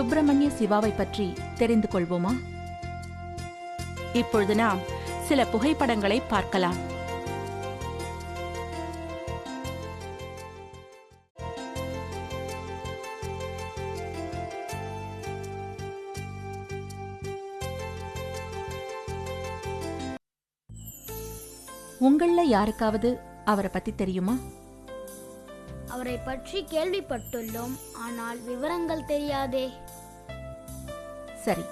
சுப்பிரமணிய சிவாவை பற்றி தெரிந்து கொள்வோமா? இப்பொழுது நாம் சில புகைப்படங்களை பார்க்கலாம். உங்கள யாருக்காவது அவரை பத்தி தெரியுமா? அவரை பற்றி கேள்விப்பட்டுள்ளோம் ஆனால் விவரங்கள் தெரியாதே. சரி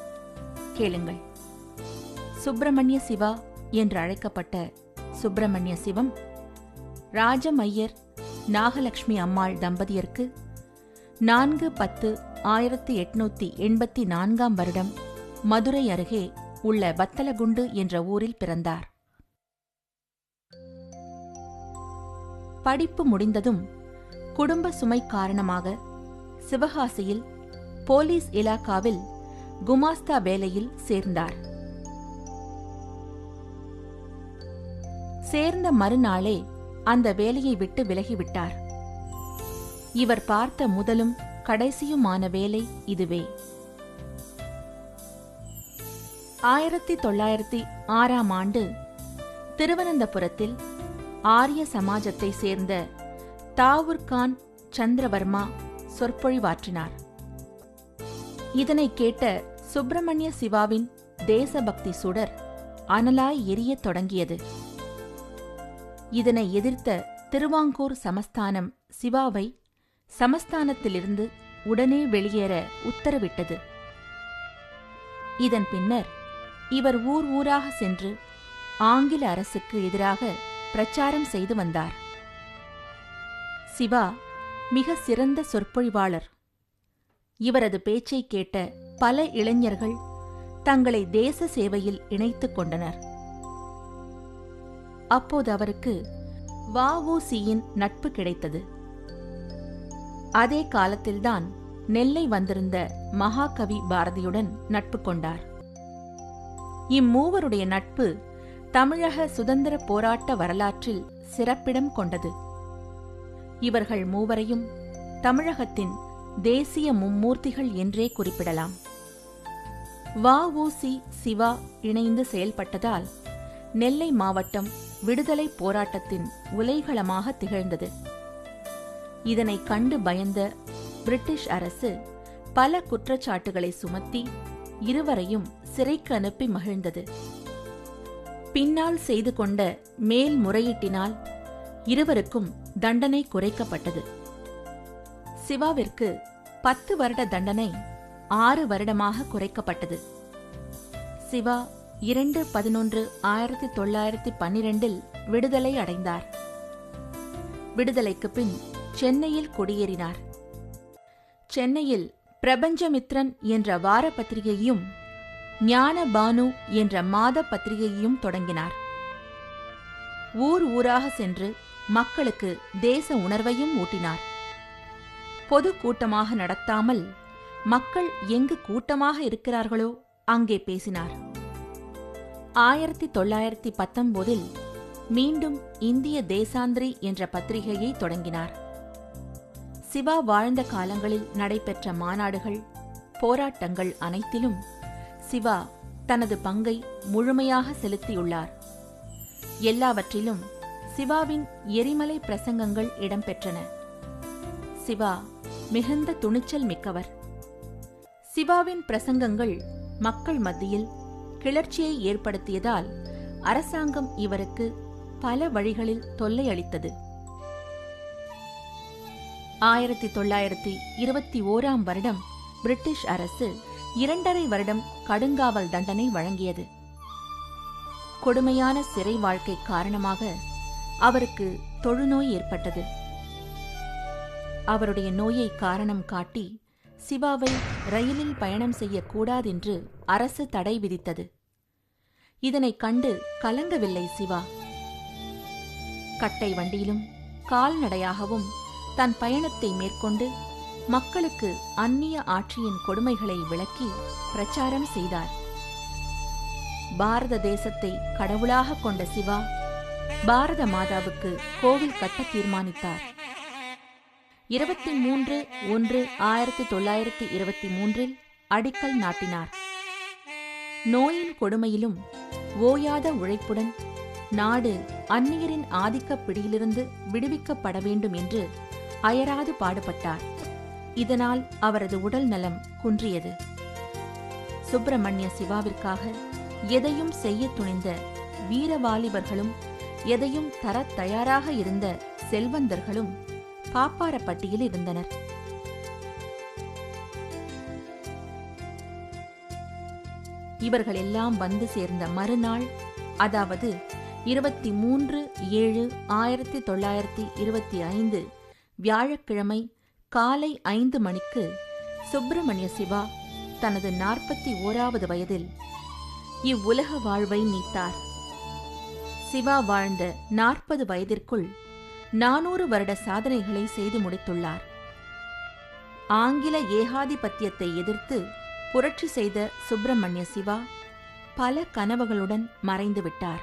கேளுங்கள். சுப்பிரமணிய சிவா என்று அழைக்கப்பட்ட சுப்பிரமணிய சிவம் ராஜம் ஐயர் நாகலட்சுமி அம்மாள் தம்பதியருக்கு நான்கு பத்து ஆயிரத்தி எட்நூத்தி எண்பத்தி நான்காம் வருடம் மதுரை அருகே உள்ள வத்தலகுண்டு என்ற ஊரில் பிறந்தார். படிப்பு முடிந்ததும் குடும்ப சுமை காரணமாக சிவகாசியில் போலீஸ் இலாக்காவில் குமாஸ்தா வேலையில் சேர்ந்தார். சேர்ந்த மறுநாளே அந்த வேலையை விட்டு விலகிவிட்டார். இவர் பார்த்த முதலும் கடைசியுமான வேலை இதுவே. ஆயிரத்தி தொள்ளாயிரத்தி ஆறாம் ஆண்டு திருவனந்தபுரத்தில் ஆரிய சமாஜத்தை சேர்ந்த தாவூர்கான் சந்திரவர்மா சொற்பொழிவாற்றினார். இதனை கேட்ட சுப்பிரமணிய சிவாவின் தேசபக்தி சுடர் அனலாய் எரியத் தொடங்கியது. இதனை எதிர்த்த திருவாங்கூர் சமஸ்தானம் சிவாவை சமஸ்தானத்திலிருந்து உடனே வெளியேற உத்தரவிட்டது. இதன் பின்னர் இவர் ஊர் ஊராக சென்று ஆங்கில அரசுக்கு எதிராக பிரச்சாரம் செய்து வந்தார். சிவா மிக சிறந்த சொற்பொழிவாளர். இவரது பேச்சை கேட்ட பல இளைஞர்கள் தங்களை தேச சேவையில் இணைத்துக் கொண்டனர். அப்போது அவருக்கு வஉசியின் நட்பு கிடைத்தது. அதே காலத்தில்தான் நெல்லை வந்திருந்த மகாகவி பாரதியுடன் நட்பு கொண்டார். இம்மூவருடைய நட்பு தமிழக சுதந்திர போராட்ட வரலாற்றில் சிறப்பிடம் கொண்டது. இவர்கள் மூவரையும் தமிழகத்தின் தேசிய மும்மூர்த்திகள் என்றே குறிப்பிடலாம். வஉசி சிவா இணைந்து செயல்பட்டதால் நெல்லை மாவட்டம் விடுதலை போராட்டத்தின் உலைகளமாக திகழ்ந்தது. இதனை கண்டு பயந்த பிரிட்டிஷ் அரசு பல குற்றச்சாட்டுகளை சுமத்தி இருவரையும் சிறைக்கு அனுப்பி மகிழ்ந்தது. பின்னால் செய்து கொண்ட மேல்முறையீட்டினால் இருவருக்கும் தண்டனை குறைக்கப்பட்டது. சிவாவிற்கு பத்து வருட தண்டனை ஆறு வருடமாக குறைக்கப்பட்டது. சிவா இரண்டு பதினொன்று ஆயிரத்தி தொள்ளாயிரத்தி பன்னிரெண்டில் விடுதலை அடைந்தார். விடுதலைக்கு பின் சென்னையில் குடியேறினார். சென்னையில் பிரபஞ்சமித்ரன் என்ற வார பத்திரிகையையும் ஞான பானு என்ற மாத பத்திரிகையையும் தொடங்கினார். ஊர் ஊராக சென்று மக்களுக்கு தேச உணர்வையும் ஊட்டினார். பொது கூட்டமாக நடத்தாமல் மக்கள் எங்கு கூட்டமாக இருக்கிறார்களோ அங்கே பேசினார். ஆயிரத்தி தொள்ளாயிரத்தி பத்தொன்பதில் மீண்டும் இந்திய தேசாந்திரி என்ற பத்திரிகையை தொடங்கினார். சிவா வாழ்ந்த காலங்களில் நடைபெற்ற மாநாடுகள் போராட்டங்கள் அனைத்திலும் சிவா தனது பங்கை முழுமையாக செலுத்தியுள்ளார். எல்லாவற்றிலும் சிவாவின் எரிமலை பிரசங்கங்கள் இடம்பெற்றன. சிவா மிகுந்த துணிச்சல் மிக்கவர். சிவாவின் பிரசங்கங்கள் மக்கள் மத்தியில் கிளர்ச்சியை ஏற்படுத்தியதால் அரசாங்கம் இவருக்கு பல வழிகளில் தொல்லை அளித்தது ஆயிரத்தி தொள்ளாயிரத்தி இருபத்தி ஓராம் வருடம் பிரிட்டிஷ் அரசு இரண்டரை வருடம் கடுங்காவல் தண்டனை வழங்கியது. கொடுமையான சிறை வாழ்க்கை காரணமாக அவருக்கு தொழுநோய் ஏற்பட்டது. அவருடைய நோயை காரணம் காட்டி சிவாவை ரயிலில் பயணம் செய்யக்கூடாதென்று அரசு தடை விதித்தது. இதனைக் கண்டு கலங்கவில்லை சிவா. கட்டை வண்டியிலும் கால்நடையாகவும் தன் பயணத்தை மேற்கொண்டு மக்களுக்கு அந்நிய ஆட்சியின் கொடுமைகளை விளக்கி பிரச்சாரம் செய்தார். பாரத தேசத்தை கடவுளாக கொண்ட சிவா பாரத மாதாவுக்கு கோவில் கட்ட தீர்மானித்தார். இருபத்தி மூன்று ஒன்று ஆயிரத்தி தொள்ளாயிரத்தி இருபத்தி மூன்றில் அடிக்கல் நாட்டினார். நோயின் கொடுமையிலும் ஓயாத உழைப்புடன் நாடு அந்நியரின் ஆதிக்கப் பிடியிலிருந்து விடுவிக்கப்பட வேண்டும் என்று அயராது பாடுபட்டார். இதனால் அவரது உடல் நலம் குன்றியது. சுப்பிரமணிய சிவாவிற்காக எதையும் செய்ய துணிந்த வீரவாலிபர்களும் எதையும் தரத் தயாராக இருந்த செல்வந்தர்களும் பாப்பாரப்பட்டியில் இருந்தனர். இவர்கள் எல்லாம் வந்து சேர்ந்த மறுநாள் அதாவது இருபத்தி மூன்று ஏழு ஆயிரத்தி தொள்ளாயிரத்தி இருபத்தி ஐந்து வியாழக்கிழமை காலை ஐந்து மணிக்கு சுப்பிரமணிய சிவா தனது நாற்பத்தி ஓராவது வயதில் இவ்வுலக வாழ்வை நீத்தார். சிவா வாழ்ந்த நாற்பது வயதிற்குள் நானூறு வருட சாதனைகளை செய்து முடித்துள்ளார். ஆங்கில ஏகாதிபத்தியத்தை எதிர்த்து புரட்சி செய்த சுப்பிரமணிய சிவா பல கனவுகளுடன் மறைந்து விட்டார்